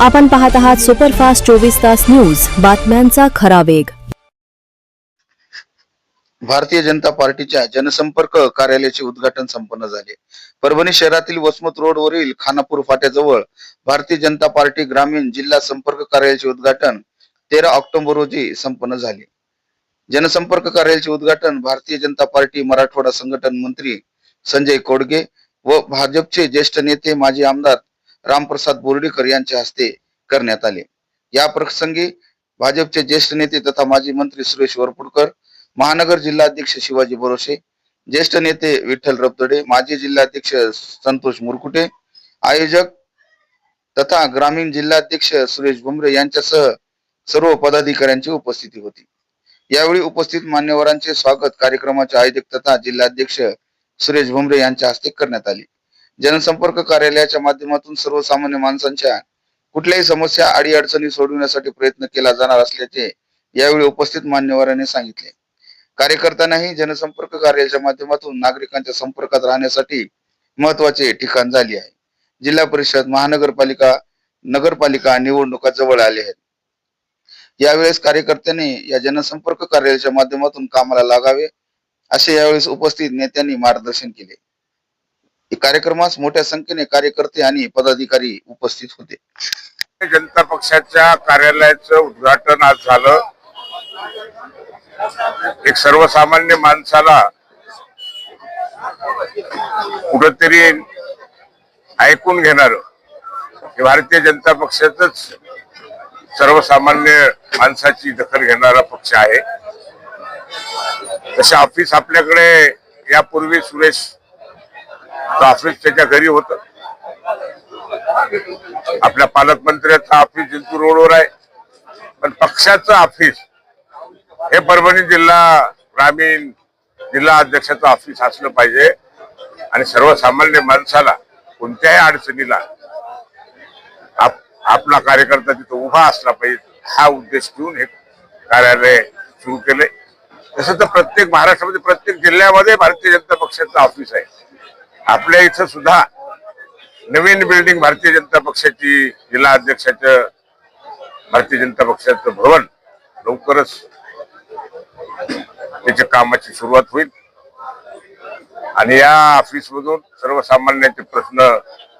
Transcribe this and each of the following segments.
आपण पाहत आहात सुपरफास्ट चोवीस तास न्यूज. बातम्यांचा खरा वेग. भारतीय जनता पार्टीच्या जनसंपर्क कार्यालयाचे उद्घाटन संपन्न झाले. परभणी शहरातील वसमत रोडवरील खानापूर फाट्याजवळ भारतीय जनता पार्टी ग्रामीण जिल्हा संपर्क कार्यालयाचे उद्घाटन तेरा ऑक्टोबर रोजी संपन्न झाले. जनसंपर्क कार्यालयाचे उद्घाटन भारतीय जनता पार्टी मराठवाडा संघटन मंत्री संजय कोडगे व भाजपचे ज्येष्ठ नेते माजी आमदार रामप्रसाद बोर्डीकर यांच्या हस्ते करण्यात आले. या प्रसंगी भाजपचे ज्येष्ठ नेते तथा माजी मंत्री सुरेश वरपुडकर महानगर जिल्हाध्यक्ष शिवाजी बरोशे ज्येष्ठ नेते विठ्ठल रबतडे माजी जिल्हाध्यक्ष संतोष मुरकुटे आयोजक तथा ग्रामीण जिल्हाध्यक्ष सुरेश भुमरे यांच्यासह सर्व पदाधिकाऱ्यांची उपस्थिती होती. यावेळी उपस्थित मान्यवरांचे स्वागत कार्यक्रमाचे आयोजक तथा जिल्हाध्यक्ष सुरेश भुमरे यांच्या हस्ते करण्यात आले. जनसंपर्क कार्यालयाच्या माध्यमातून सर्वसामान्य माणसांच्या कुठल्याही समस्या अडी अडचणी सोडविण्यासाठी प्रयत्न केला जाणार असल्याचे यावेळी उपस्थित मान्यवरांनी सांगितले. कार्यकर्त्यांनाही जनसंपर्क कार्यालयाच्या माध्यमातून नागरिकांच्या संपर्कात राहण्यासाठी महत्त्वाचे ठिकाण झाले आहे. जिल्हा परिषद महानगरपालिका नगरपालिका निवडणुका जवळ आले आहेत. यावेळेस कार्यकर्त्यांनी या जनसंपर्क कार्यालयाच्या माध्यमातून कामाला लागावे असे यावेळेस उपस्थित नेत्यांनी मार्गदर्शन केले. कार्यक्रमास मोठ्या संख्येने कार्यकर्ते आणि पदाधिकारी उपस्थित होते. जनता पक्षाच्या कार्यालयाचं उद्घाटन आज झालं. एक सर्वसामान्य माणसाला कुठंतरी ऐकून घेणार हे भारतीय जनता पक्षाच सर्वसामान्य माणसाची दखल घेणारा पक्ष आहे. तसे ऑफिस आपल्याकडे यापूर्वी सुरेश ऑफिस त्याच्या घरी होत. आपल्या पालकमंत्र्याचं ऑफिस जिंतूर रोडवर आहे. पण पक्षाचं ऑफिस हे परभणी जिल्हा ग्रामीण जिल्हा अध्यक्षाचं ऑफिस असलं पाहिजे. आणि सर्वसामान्य माणसाला कोणत्याही अडचणीला आपला कार्यकर्ता तिथं उभा असला पाहिजे. हा उद्देश घेऊन हे कार्यालय सुरू केले तसं तर प्रत्येक महाराष्ट्रामध्ये प्रत्येक जिल्ह्यामध्ये भारतीय जनता पक्षाचं ऑफिस आहे. आपल्या इथं सुद्धा नवीन बिल्डिंग भारतीय जनता पक्षाची जिल्हा अध्यक्षाचं भारतीय जनता पक्षाचं भवन लवकरच त्याच्या कामाची सुरुवात होईल. आणि या ऑफिस मधून सर्वसामान्यांचे प्रश्न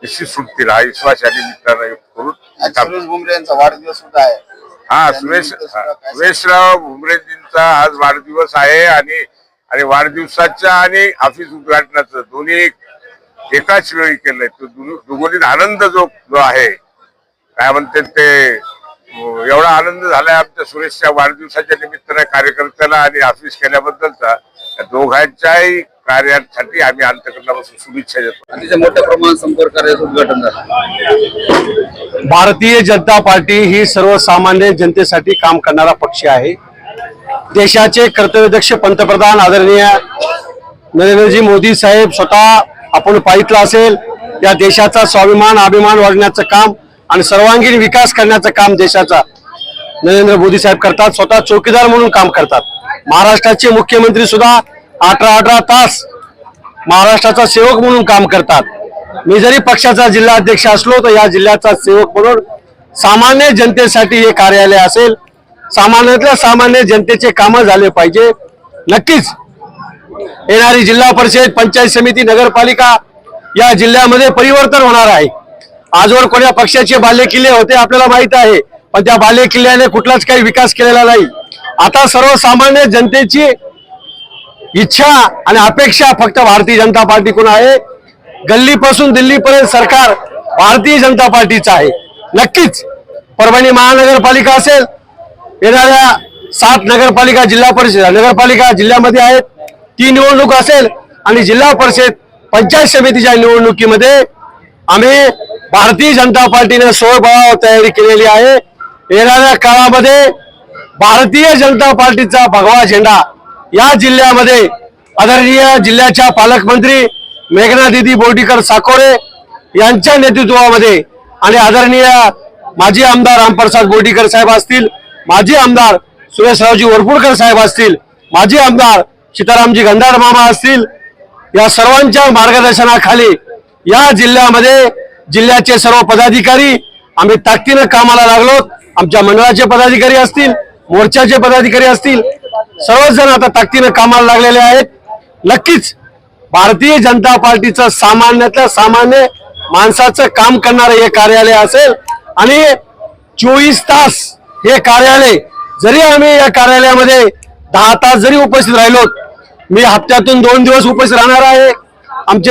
निश्चित सुटतील हा विश्वास या निमित्तानं करून भुमरे यांचा वाढदिवस सुद्धा आहे. हा सुरेश सुरेशराव भुमरेजींचा आज वाढदिवस आहे आणि आणि वाढदिवसाच्या आणि ऑफिस उद्घाटनाचं दोन्ही एकाच वेळी केलंय. तो दोघोंनी आनंद जो जो आहे काय म्हणते ते एवढा आनंद झालाय आमच्या सुरेशच्या वाढदिवसाच्या निमित्तानं कार्यकर्त्याला आणि ऑफिस केल्याबद्दलचा या दोघांच्याही कार्यासाठी आम्ही अंतकरणापासून शुभेच्छा देतो. अतिशय मोठ्या प्रमाणात संपर्क कार्याचं उद्घाटन झालं. भारतीय जनता पार्टी ही सर्वसामान्य जनतेसाठी काम करणारा पक्ष आहे. देशाचे कर्तव्यदक्ष पंतप्रधान आदरणीय नरेंद्रजी मोदी साहेब स्वतः आपण पाहितलं असेल या देशाचा स्वाभिमान अभिमान वाढण्याचं काम आणि सर्वांगीण विकास करण्याचं काम देशाचा नरेंद्र मोदी साहेब करतात. स्वतः चौकीदार म्हणून काम करतात. महाराष्ट्राचे मुख्यमंत्री सुद्धा अठरा अठरा तास महाराष्ट्राचा सेवक म्हणून काम करतात. मी जरी पक्षाचा जिल्हा अध्यक्ष असलो तर या जिल्ह्याचा सेवक म्हणून सामान्य जनतेसाठी हे कार्यालय असेल. सामान्यातल्या सामान्य जनतेचे कामं झाले पाहिजे. नक्कीच येणारी जिल्हा परिषद पंचायत समिती नगरपालिका या जिल्ह्यामध्ये परिवर्तन होणार आहे. आजवर कोण्या पक्षाचे बाल्य किल्ले होते आपल्याला माहीत आहे पण त्या बाल्य किल्ल्याने कुठलाच काही विकास केलेला नाही. आता सर्वसामान्य जनतेची इच्छा आणि अपेक्षा फक्त भारतीय जनता पार्टीकडून आहे. गल्लीपासून दिल्लीपर्यंत सरकार भारतीय जनता पार्टीचं आहे. नक्कीच परभणी महानगरपालिका असेल येणाऱ्या सात नगरपालिका जिल्हा परिषद नगरपालिका जिल्ह्यामध्ये आहेत. ती निवडणूक असेल आणि जिल्हा परिषद पंचायत समितीच्या निवडणुकीमध्ये आम्ही भारतीय जनता पार्टीने सोयभाव तयारी केलेली आहे. येणाऱ्या काळामध्ये भारतीय जनता पार्टीचा भगवा झेंडा या जिल्ह्यामध्ये आदरणीय जिल्ह्याच्या पालकमंत्री मेघना दिदी बोर्डीकर साकोरे यांच्या नेतृत्वामध्ये आणि आदरणीय माजी आमदार रामप्रसाद बोर्डीकर साहेब असतील माजी आमदार सुरेशरावजी वरपुडकर साहेब असतील माजी आमदार सीतारामजी गंधाड मामा असतील या सर्वांच्या मार्गदर्शनाखाली या जिल्ह्यामध्ये जिल्ह्याचे सर्व पदाधिकारी आम्ही ताकदीनं कामाला लागलो. आमच्या मंडळाचे पदाधिकारी असतील मोर्चाचे पदाधिकारी असतील सर्वच जण आता ताकदीनं कामाला लागलेले आहेत. नक्कीच भारतीय जनता पार्टीचं सामान्यातल्या सामान्य माणसाचं काम करणारं हे कार्यालय असेल आणि चोवीस तास हे कार्यालय जरी आम्ही या कार्यालयामध्ये दहा तास जरी उपस्थित राहिलो मी हप्त्यातून दोन दिवस उपस राहणार आहे.